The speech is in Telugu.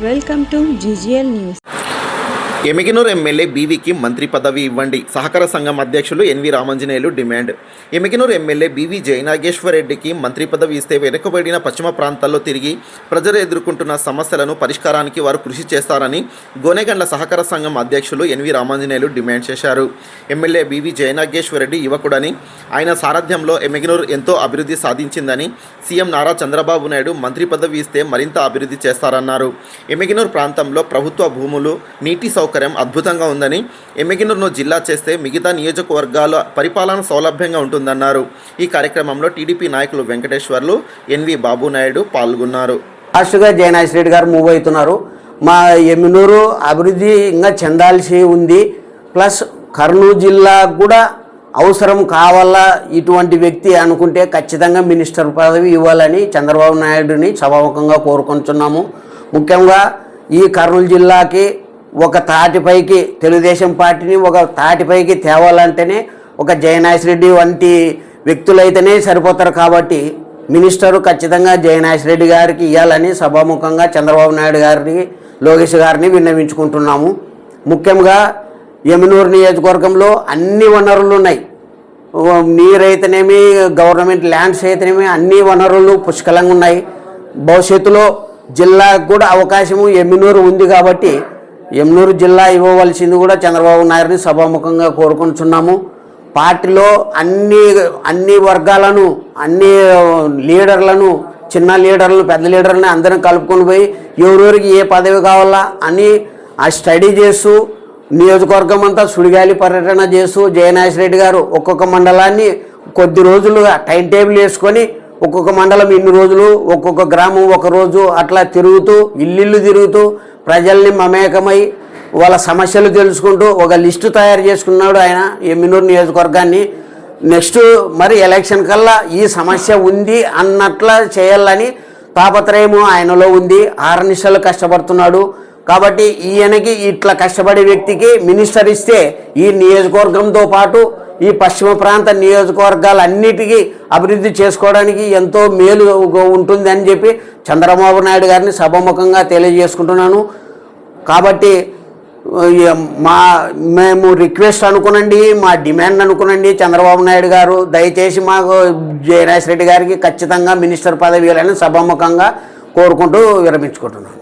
Welcome to GGL news Yemmiganur MLA బీవీకి మంత్రి పదవి ఇవ్వండి. సహకార సంఘం అధ్యక్షులు N V Ramanjaneyulu demand. Yemmiganur MLA BV Jayanageswar రెడ్డికి మంత్రి పదవి ఇస్తే వెనుకబడిన పశ్చిమ ప్రాంతాల్లో తిరిగి ప్రజలు ఎదుర్కొంటున్న సమస్యలను పరిష్కారానికి వారు కృషి చేస్తారని గోనెగండ్ల సహకార సంఘం అధ్యక్షులు ఎన్వి రామాంజనేయులు డిమాండ్ చేశారు. MLA B V Jayanageswar Reddy యువకుడని ఆయన సారథ్యంలో ఎమిగినూరు ఎంతో అభివృద్ధి సాధించిందని సీఎం నారా చంద్రబాబు నాయుడు మంత్రి పదవి ఇస్తే మరింత అభివృద్ధి చేస్తారన్నారు. ఎమిగినూరు ప్రాంతంలో ప్రభుత్వ భూములు నీటి సౌకర్యం అద్భుతంగా ఉందని ఎమిగినూరును జిల్లా చేస్తే మిగతా నియోజకవర్గాల పరిపాలన సౌలభ్యంగా ఉంటుందన్నారు. ఈ కార్యక్రమంలో టీడీపీ నాయకులు వెంకటేశ్వర్లు ఎన్వి బాబు నాయుడు పాల్గొన్నారు ఫాస్ట్గా జయనాథ్ రెడ్డి గారు మూవ్ అవుతున్నారు. మా ఎమ్మినూరు అభివృద్ధి ఇంకా చెందాల్సి ఉంది. ప్లస్ కర్నూలు జిల్లా కూడా అవసరం కావాలా ఇటువంటి వ్యక్తి అనుకుంటే ఖచ్చితంగా మినిస్టర్ పదవి ఇవ్వాలని చంద్రబాబు నాయుడుని సభాముఖంగా కోరుకుంటున్నాము. ముఖ్యంగా ఈ కర్నూలు జిల్లాకి ఒక తాటిపైకి తెలుగుదేశం పార్టీని ఒక తాటిపైకి తేవాలంటేనే ఒక జయనాథ్ రెడ్డి వంటి వ్యక్తులైతేనే సరిపోతారు కాబట్టి మినిస్టరు ఖచ్చితంగా జయనాథ్ రెడ్డి గారికి ఇవ్వాలని సభాముఖంగా చంద్రబాబు నాయుడు గారిని లోకేష్ గారిని విన్నవించుకుంటున్నాము. ముఖ్యంగా యమునూరు నియోజకవర్గంలో అన్ని వనరులు ఉన్నాయి. నీరైతేనేమి గవర్నమెంట్ ల్యాండ్స్ అయితేనేమి అన్ని వనరులు పుష్కలంగా ఉన్నాయి. భవిష్యత్తులో జిల్లాకు కూడా అవకాశము ఎమ్మినూరు ఉంది కాబట్టి ఎమ్నూరు జిల్లా ఇవ్వవలసింది కూడా చంద్రబాబు నాయుడిని సభాముఖంగా కోరుకుంటున్నాము. పార్టీలో అన్ని అన్ని వర్గాలను అన్ని లీడర్లను చిన్న లీడర్లను పెద్ద లీడర్లను అందరం కలుపుకొని పోయి ఎవరెవరికి ఏ పదవి కావాలా అని ఆ స్టడీ చేస్తూ నియోజకవర్గం అంతా సుడిగాలి పర్యటన చేస్తూ జయనాథ్ రెడ్డి గారు ఒక్కొక్క మండలాన్ని కొద్ది రోజులుగా టైం టేబుల్ వేసుకొని ఒక్కొక్క మండలం ఇన్ని రోజులు ఒక్కొక్క గ్రామం ఒక రోజు అట్లా తిరుగుతూ ఇల్లు తిరుగుతూ ప్రజల్ని మమేకమై వాళ్ళ సమస్యలు తెలుసుకుంటూ ఒక లిస్టు తయారు చేసుకున్నాడు ఆయన ఎమ్మినూరు నియోజకవర్గాన్ని. నెక్స్ట్ మరి ఎలక్షన్ కల్లా ఈ సమస్య ఉంది అన్నట్లా చేయాలని తాపత్రయము ఆయనలో ఉంది. ఆరనిశలు కష్టపడుతున్నాడు. కాబట్టి ఈయనకి ఇట్లా కష్టపడే వ్యక్తికి మినిస్టర్ ఇస్తే ఈ నియోజకవర్గంతో పాటు ఈ పశ్చిమ ప్రాంత నియోజకవర్గాలన్నిటికీ అభివృద్ధి చేసుకోవడానికి ఎంతో మేలు ఉంటుంది అని చెప్పి చంద్రబాబు నాయుడు గారిని సభాముఖంగా తెలియజేసుకుంటున్నాను. కాబట్టి మా మేము రిక్వెస్ట్ అనుకునండి మా డిమాండ్ అనుకునండి చంద్రబాబు నాయుడు గారు దయచేసి మాకు జయరాజ్ రెడ్డి గారికి ఖచ్చితంగా మినిస్టర్ పదవి ఇవ్వాలని సభాముఖంగా కోరుకుంటూ విరమించుకుంటున్నాను.